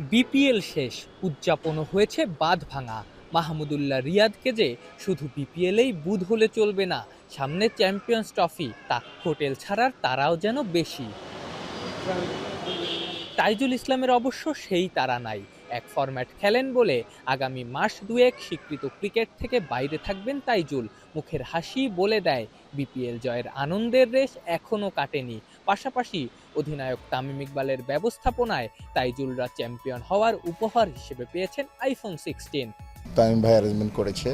BPL শেষ, উদযাপনও হয়েছে বাঁধ ভাঙা। মাহমুদুল্লাহ রিয়াদকে যে শুধু বিপিএলেই বুধ হলে চলবে না, সামনে চ্যাম্পিয়ন্স ট্রফি, তা হোটেল ছাড়ার তারাও যেন বেশি। তাইজুল ইসলামের অবশ্য সেই তারা নাই। এক ফরম্যাট খেলেন বলে আগামী মাস দুয়েক স্বীকৃত ক্রিকেট থেকে বাইরে থাকবেন তাইজুল। মুখের হাসি বলে দেয়, বিপিএল জয়ের আনন্দের রেশ এখনও কাটেনি। পাশাপাশি অধিনায়ক তামিম ইকবালের ব্যবস্থাপনায় তাইজুলরা চ্যাম্পিয়ন হওয়ার উপহার হিসেবে পেয়েছেন আইফোন সিক্সটিন। তামিম ভাই অ্যারেঞ্জমেন্ট করেছে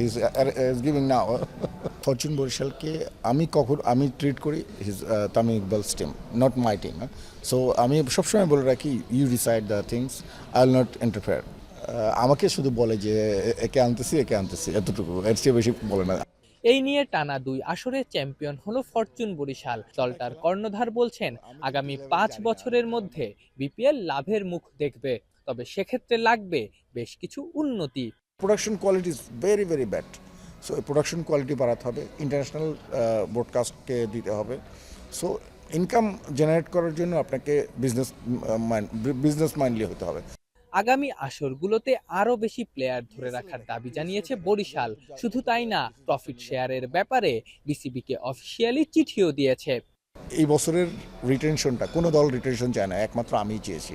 his is giving now fortune বরিশালকে আমি কখন আমি ট্রিট করি his Tamim Iqbal's team not my team so আমি সবসময় বলে রাখি you decide the things I will not interfere আমাকে শুধু বলে যে একে আনতেছি একে আনতেছি এতটুকু এর চেয়ে বেশি বলে না। এই নিয়ে টানা দুই আসরে চ্যাম্পিয়ন হলো ফরচুন বরিশাল দলটার কর্ণধার বলছেন আগামী পাঁচ বছরের মধ্যে বিপিএল লাভের মুখ দেখবে তবে সেক্ষেত্রে লাগবে বেশ কিছু উন্নতি। Production quality is very very bad so production quality বাড়াতে হবে ইন্টারন্যাশনাল ব্রডকাস্টকে দিতে হবে। সো ইনকাম জেনারেট করার জন্য আপনাকে বিজনেস বিজনেস মাইন্ডলি হতে হবে। আগামী আসরগুলোতে আরও বেশি প্লেয়ার ধরে রাখার দাবি জানিয়েছে বরিশাল। শুধু তাই না প্রফিট শেয়ারের ব্যাপারে বিসিবিকে অফিসিয়ালি চিঠিও দিয়েছে। এই বছরের রিটেনশনটা কোনো দল রিটেনশন চায় না একমাত্র আমিই চেয়েছি।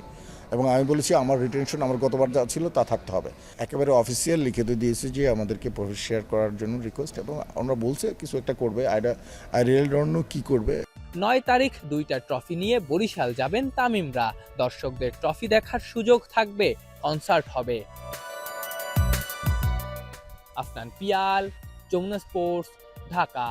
এবং আমি বলেছি, আমার রিটেনশন আমার গতবার যা ছিল তা থাকতে হবে। একেবারে অফিসিয়াল লিখে দিয়ে দিয়েছে যে, আমাদেরকে প্রফিট শেয়ার করার জন্য রিকোয়েস্ট এবং আমরা বলছে, কিছু একটা করবে। আইডা আই রিয়েল ডোন্ট নো কী করবে। নয় তারিখ দুইটা ট্রফি নিয়ে বরিশাল যাবেন তামিমরা। দর্শকদের ট্রফি দেখার সুযোগ থাকবে কনসার্ট হবে। আফনান পিয়াল, যমুনা স্পোর্টস ঢাকা।